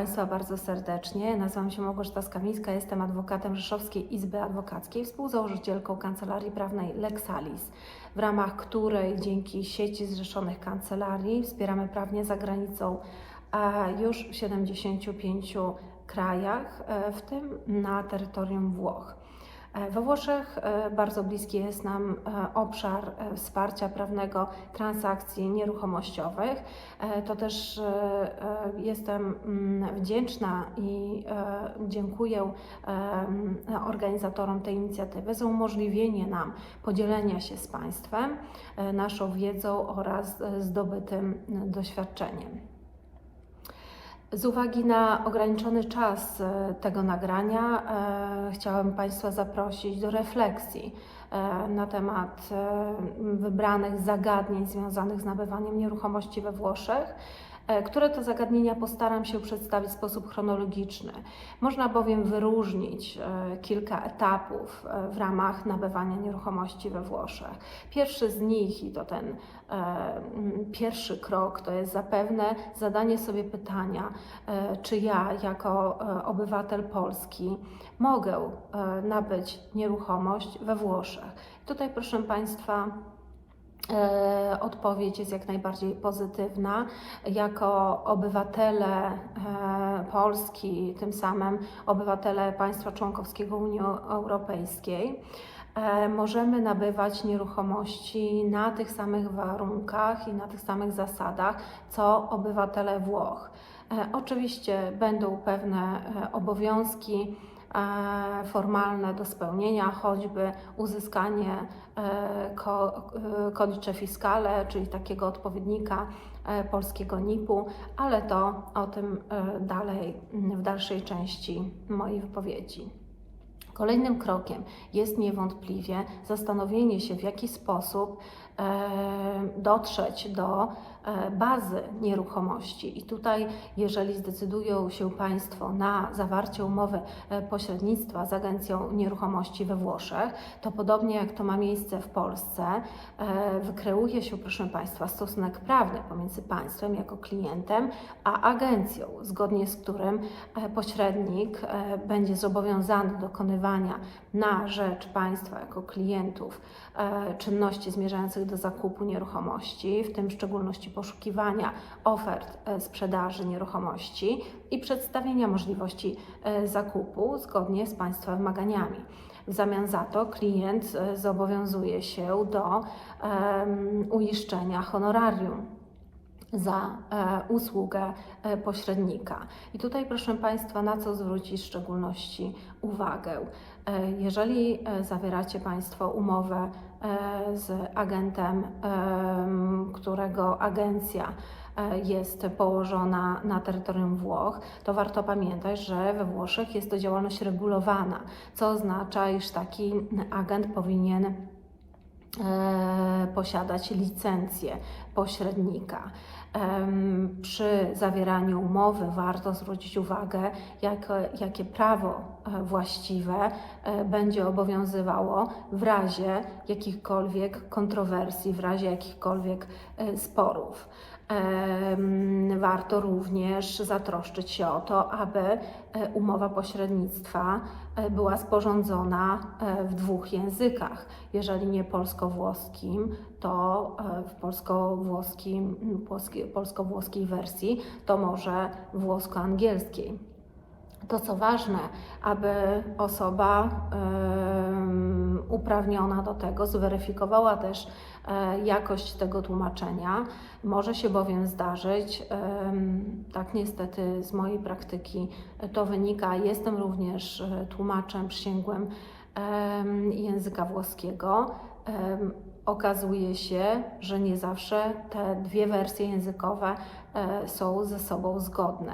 Państwa bardzo serdecznie. Nazywam się Małgorzata Skawińska, jestem adwokatem Rzeszowskiej Izby Adwokackiej, współzałożycielką kancelarii prawnej Lexalis, w ramach której dzięki sieci zrzeszonych kancelarii wspieramy prawnie za granicą już w 75 krajach, e, w tym na terytorium Włoch. E, We Włoszech e, bardzo bliski jest nam e, obszar wsparcia prawnego transakcji nieruchomościowych. To też jestem mm, wdzięczna i dziękuję e, m, organizatorom tej inicjatywy za umożliwienie nam podzielenia się z Państwem naszą wiedzą oraz zdobytym m, doświadczeniem. Z uwagi na ograniczony czas e, tego nagrania, e, chciałam Państwa zaprosić do refleksji e, na temat wybranych zagadnień związanych z nabywaniem nieruchomości we Włoszech. E, Które to zagadnienia postaram się przedstawić w sposób chronologiczny. Można bowiem wyróżnić e, kilka etapów e, w ramach nabywania nieruchomości we Włoszech. Pierwszy z nich, i to ten pierwszy krok, to jest zapewne zadanie sobie pytania, czy ja jako obywatel Polski mogę nabyć nieruchomość we Włoszech. Tutaj, proszę Państwa, Odpowiedź jest jak najbardziej pozytywna. Jako obywatele e, Polski, tym samym obywatele państwa członkowskiego Unii Europejskiej, e, możemy nabywać nieruchomości na tych samych warunkach i na tych samych zasadach, co obywatele Włoch. E, Oczywiście będą pewne e, obowiązki e, formalne do spełnienia, choćby uzyskanie e, e, codice fiscale, czyli takiego odpowiednika e, polskiego NIP-u, ale to o tym e, dalej w dalszej części mojej wypowiedzi. Kolejnym krokiem jest niewątpliwie zastanowienie się, w jaki sposób e, dotrzeć do e, bazy nieruchomości. I tutaj, jeżeli zdecydują się Państwo na zawarcie umowy e, pośrednictwa z Agencją Nieruchomości we Włoszech, to podobnie jak to ma miejsce w Polsce, e, wykreuje się, proszę Państwa, stosunek prawny pomiędzy państwem jako klientem, a agencją, zgodnie z którym e, pośrednik e, będzie zobowiązany do dokonywania na rzecz państwa jako klientów e, czynności zmierzających do zakupu nieruchomości, w tym w szczególności poszukiwania ofert e, sprzedaży nieruchomości i przedstawienia możliwości e, zakupu zgodnie z państwa wymaganiami. W zamian za to klient e, zobowiązuje się do em, uiszczenia honorarium za e, usługę e, pośrednika. I tutaj, proszę Państwa, na co zwrócić w szczególności uwagę? E, jeżeli zawieracie Państwo umowę z agentem, em, którego agencja jest położona na terytorium Włoch, to warto pamiętać, że we Włoszech jest to działalność regulowana, co oznacza, iż taki agent powinien posiadać licencję pośrednika. Przy zawieraniu umowy warto zwrócić uwagę, jak, jakie prawo e, właściwe e, będzie obowiązywało w razie jakichkolwiek kontrowersji, w razie jakichkolwiek e, sporów. Warto również zatroszczyć się o to, aby umowa pośrednictwa była sporządzona w dwóch językach. Jeżeli nie polsko-włoskim, to e, w polsko-włoskiej wersji, to może włosko-angielskiej. To co ważne, aby osoba uprawniona do tego zweryfikowała też e, jakość tego tłumaczenia. Może się bowiem zdarzyć, em, tak niestety z mojej praktyki to wynika, jestem również e, tłumaczem przysięgłym em, języka włoskiego. Okazuje się, że nie zawsze te dwie wersje językowe e, są ze sobą zgodne.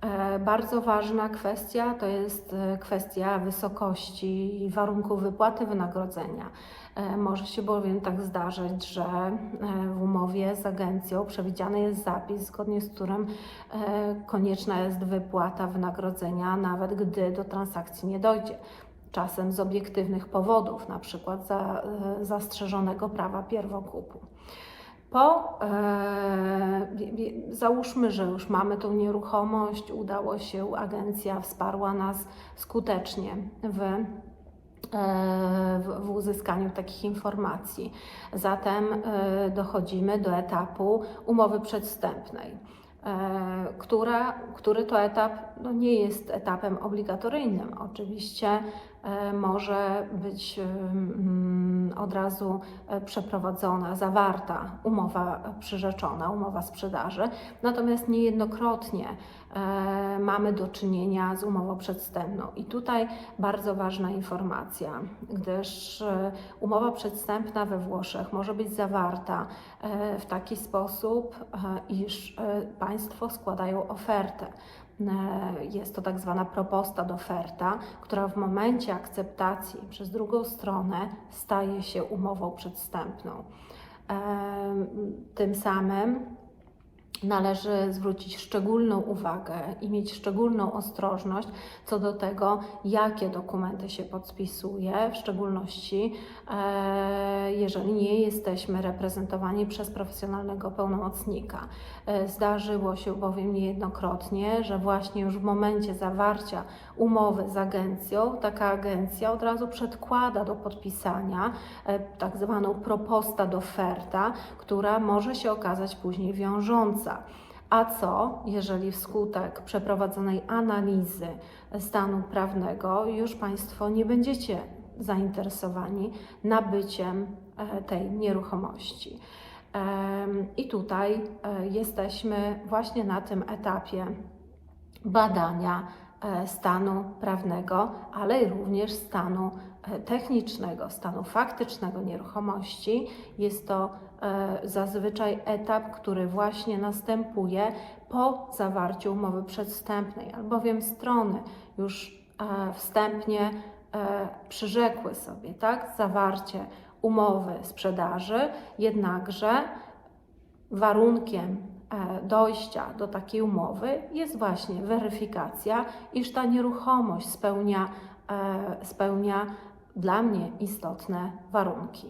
E, Bardzo ważna kwestia to jest e, kwestia wysokości i warunków wypłaty wynagrodzenia. Może się bowiem tak zdarzyć, że w umowie z agencją przewidziany jest zapis, zgodnie z którym konieczna jest wypłata wynagrodzenia, nawet gdy do transakcji nie dojdzie. Czasem z obiektywnych powodów, na przykład za, e, zastrzeżonego prawa pierwokupu. Po, e, załóżmy, że już mamy tą nieruchomość, udało się, agencja wsparła nas skutecznie w e, w, uzyskaniu takich informacji. Zatem e, dochodzimy do etapu umowy przedwstępnej, która, który to etap no, nie jest etapem obligatoryjnym. Oczywiście może być mm, od razu e, przeprowadzona, zawarta umowa przyrzeczona, umowa sprzedaży, natomiast niejednokrotnie e, mamy do czynienia z umową przedwstępną. I tutaj bardzo ważna informacja, gdyż e, umowa przedwstępna we Włoszech może być zawarta e, w taki sposób, e, iż e, państwo składają ofertę. E, Jest to tak zwana proposta d'oferta, która w momencie akceptacji przez drugą stronę staje się umową przedwstępną. E, Tym samym należy zwrócić szczególną uwagę i mieć szczególną ostrożność co do tego, jakie dokumenty się podpisuje, w szczególności e, jeżeli nie jesteśmy reprezentowani przez profesjonalnego pełnomocnika. E, Zdarzyło się bowiem niejednokrotnie, że właśnie już w momencie zawarcia umowy z agencją, taka agencja od razu przedkłada do podpisania e, tak zwaną proposta d'oferta, która może się okazać później wiążąca. A co, jeżeli wskutek przeprowadzonej analizy stanu prawnego już Państwo nie będziecie zainteresowani nabyciem e, tej nieruchomości? I tutaj e, jesteśmy właśnie na tym etapie badania stanu prawnego, ale również stanu e, technicznego, stanu faktycznego nieruchomości. Jest to e, zazwyczaj etap, który właśnie następuje po zawarciu umowy przedwstępnej, albowiem strony już e, wstępnie e, przyrzekły sobie tak, zawarcie umowy sprzedaży, jednakże warunkiem e, dojścia do takiej umowy jest właśnie weryfikacja, iż ta nieruchomość spełnia, e, spełnia dla mnie istotne warunki.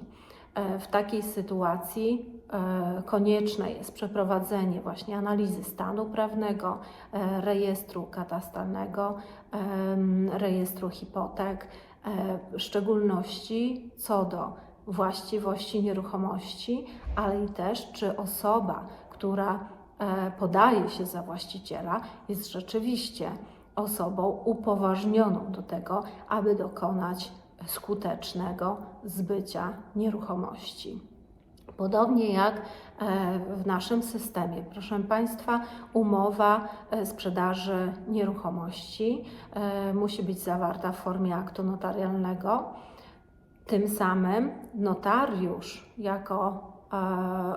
E, W takiej sytuacji e, konieczne jest przeprowadzenie właśnie analizy stanu prawnego, e, rejestru katastalnego, em, rejestru hipotek, e, w szczególności co do właściwości nieruchomości, ale i też czy osoba, która e, podaje się za właściciela, jest rzeczywiście osobą upoważnioną do tego, aby dokonać skutecznego zbycia nieruchomości. Podobnie jak e, w naszym systemie, proszę Państwa, umowa e, sprzedaży nieruchomości musi być zawarta w formie aktu notarialnego. Tym samym notariusz, jako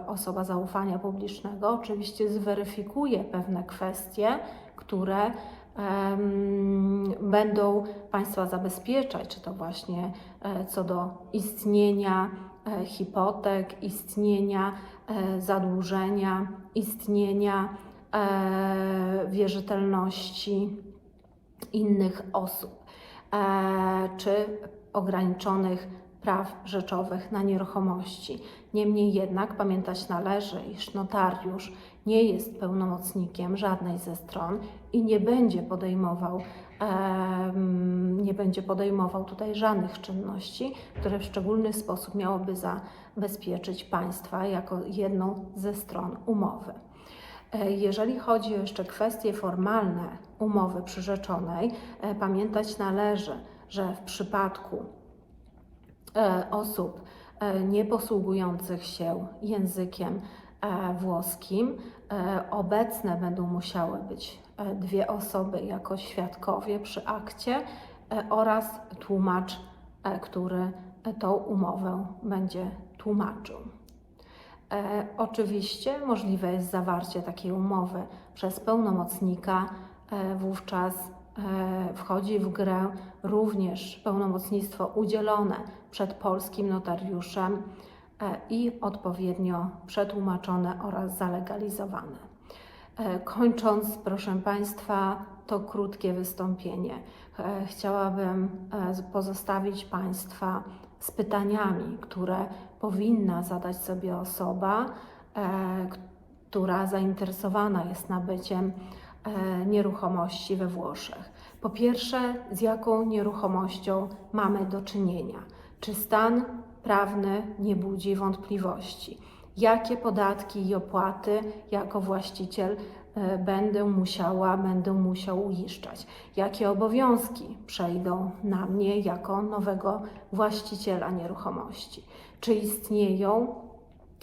osoba zaufania publicznego, oczywiście zweryfikuje pewne kwestie, które będą Państwa zabezpieczać, czy to właśnie e, co do istnienia e, hipotek, istnienia e, zadłużenia, istnienia e, wierzytelności innych osób, e, czy ograniczonych praw rzeczowych na nieruchomości. Niemniej jednak pamiętać należy, iż notariusz nie jest pełnomocnikiem żadnej ze stron i nie będzie podejmował, nie będzie podejmował tutaj żadnych czynności, które w szczególny sposób miałoby zabezpieczyć państwa jako jedną ze stron umowy. E, Jeżeli chodzi o jeszcze kwestie formalne umowy przyrzeczonej, e, pamiętać należy, że w przypadku osób e, nie posługujących się językiem e, włoskim, e, obecne będą musiały być e, dwie osoby jako świadkowie przy akcie e, oraz tłumacz, e, który e, tą umowę będzie tłumaczył. E, oczywiście możliwe jest zawarcie takiej umowy przez pełnomocnika, e, wówczas e, wchodzi w grę również pełnomocnictwo udzielone przed polskim notariuszem e, i odpowiednio przetłumaczone oraz zalegalizowane. E, Kończąc, proszę Państwa, to krótkie wystąpienie, e, chciałabym e, pozostawić Państwa z pytaniami, które powinna zadać sobie osoba, e, która zainteresowana jest nabyciem e, nieruchomości we Włoszech. Po pierwsze, z jaką nieruchomością mamy do czynienia? Czy stan prawny nie budzi wątpliwości? Jakie podatki i opłaty jako właściciel e, będę musiała, będę musiał uiszczać? Jakie obowiązki przejdą na mnie jako nowego właściciela nieruchomości? Czy istnieją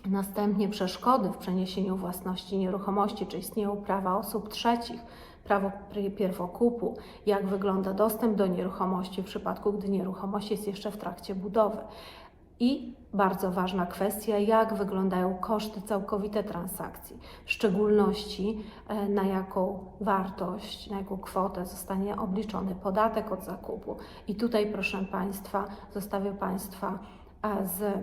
Następnie przeszkody w przeniesieniu własności nieruchomości, czy istnieją prawa osób trzecich, prawo pr- pierwokupu, jak wygląda dostęp do nieruchomości w przypadku, gdy nieruchomość jest jeszcze w trakcie budowy. I bardzo ważna kwestia, jak wyglądają koszty całkowite transakcji, w szczególności e, na jaką wartość, na jaką kwotę zostanie obliczony podatek od zakupu. I tutaj, proszę Państwa, zostawię Państwa e, z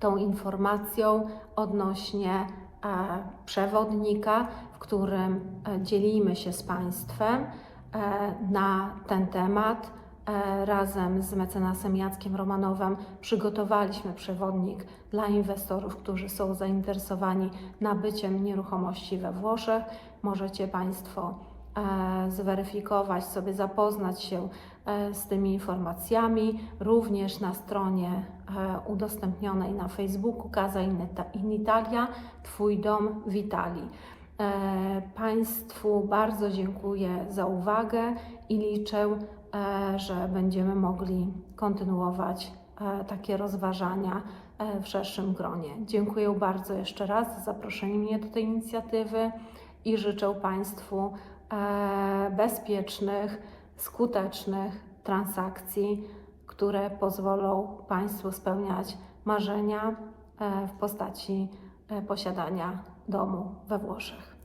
tą informacją odnośnie e, przewodnika, w którym e, dzielimy się z Państwem e, na ten temat. Razem z mecenasem Jackiem Romanowem przygotowaliśmy przewodnik dla inwestorów, którzy są zainteresowani nabyciem nieruchomości we Włoszech. Możecie Państwo zweryfikować sobie, zapoznać się z tymi informacjami, również na stronie e, udostępnionej na Facebooku Casa in Ita- in Italia, Twój dom w Italii. E, Państwu bardzo dziękuję za uwagę i liczę, e, że będziemy mogli kontynuować e, takie rozważania e, w szerszym gronie. Dziękuję bardzo jeszcze raz za zaproszenie mnie do tej inicjatywy i życzę Państwu e, bezpiecznych, skutecznych transakcji, które pozwolą Państwu spełniać marzenia e, w postaci e, posiadania domu we Włoszech.